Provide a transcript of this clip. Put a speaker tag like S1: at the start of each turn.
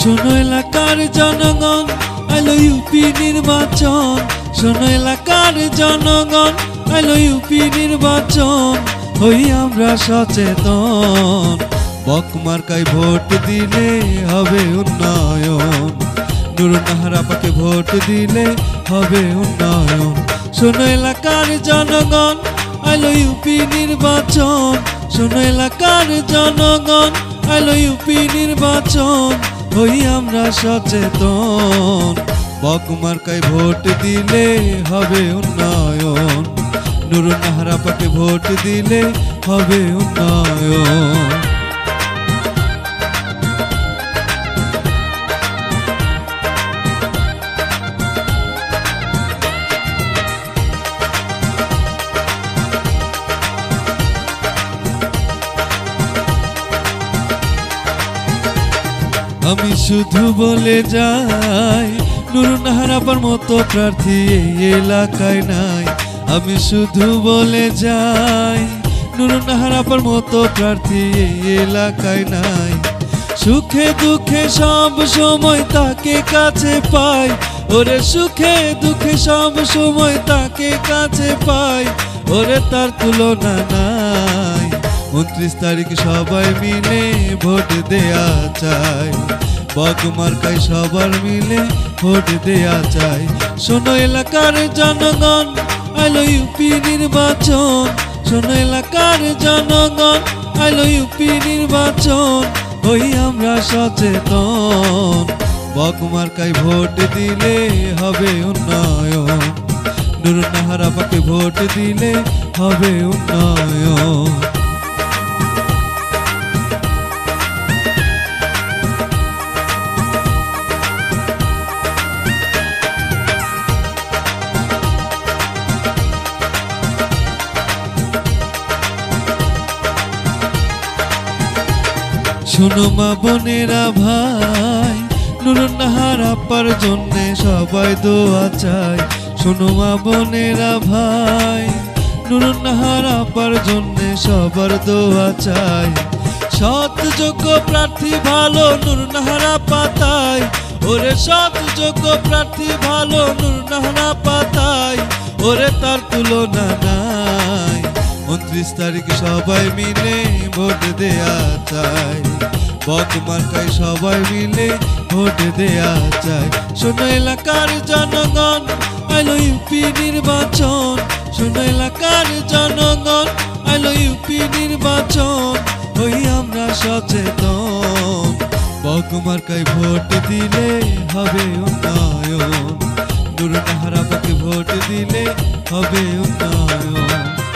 S1: শোনো এলাকার জনগণ আলো ইউপি নির্বাচন। শোনো এলাকার জনগণ আলো ইউপি নির্বাচন। হই আমরা সচেতন। বকমার্কায় ভোট দিলে হবে উন্নয়ন। নুরুন্নাহারাপাকে ভোট দিলে হবে উন্নয়ন। শোনো এলাকার জনগণ আলো ইউপি নির্বাচন। শোনো এলাকার জনগণ আলো ইউপি নির্বাচন। হই আমরা সচেতন। বকমার্কায় ভোট দিলে হবে উন্নয়ন। নুরুন্নাহারাপাকে ভোট দিলে হবে উন্নয়ন। আমি শুধু বলে যাই নুরুন্নাহারাপার মতো প্রার্থী এই এলাকায় নাই। আমি শুধু বলে যাই নুরুন্নাহারাপার মতো প্রার্থী এই এলাকায় নাই। সুখে দুঃখে সব সময় তাকে কাছে পাই। ওরে সুখে দুঃখে সব সময় তাকে কাছে পাই। ওরে তার তুলনা নাই। উনত্রিশ তারিখ সবাই মিলে ভোট দেয়া চাই। বকমার্কায় সবার মিলে ভোট দেয়া চাই। শোনো এলাকার জনগণ, আলো ইউপি নির্বাচন। শোনো এলাকার জনগণ, আলো ইউপি নির্বাচন। হই আমরা সচেতন। বকমার্কায় ভোট দিলে হবে উন্নয়ন। নুরুন্নাহারাপাকে ভোট দিলে হবে উন্নয়ন। শোনো মা বোনেরা ভাই নুরুন্নাহার আপার জন্যে সবাই দোয়া চাই। শোনো মা বোনেরা ভাই, নুরুন নুরুন্নাহার আপার জন্যে সবার দোয়া চাই। সৎ যোগ্য প্রার্থী ভালো নুরুন্নাহারা পাতায় ওরে সৎ যোগ্য প্রার্থী ভালো নুরুন্নাহারা পাতায় ওরে তার তুলনা নাই। উনত্রিশ তারিখ সবাই মিলে ভোট দেয়া চাই। বকমার্কায় সবাই মিলে ভোট দেয়া চাই। শোনো এলাকার জনগণ আলো ইউপি নির্বাচন। শোনো এলাকার জনগণ আলো ইউপি নির্বাচন। হই আমরা সচেতন। বকমার্কায় ভোট দিলে হবে উন্নয়ন। নুরুন্নাহারাপাকে ভোট দিলে হবে উন্নয়ন।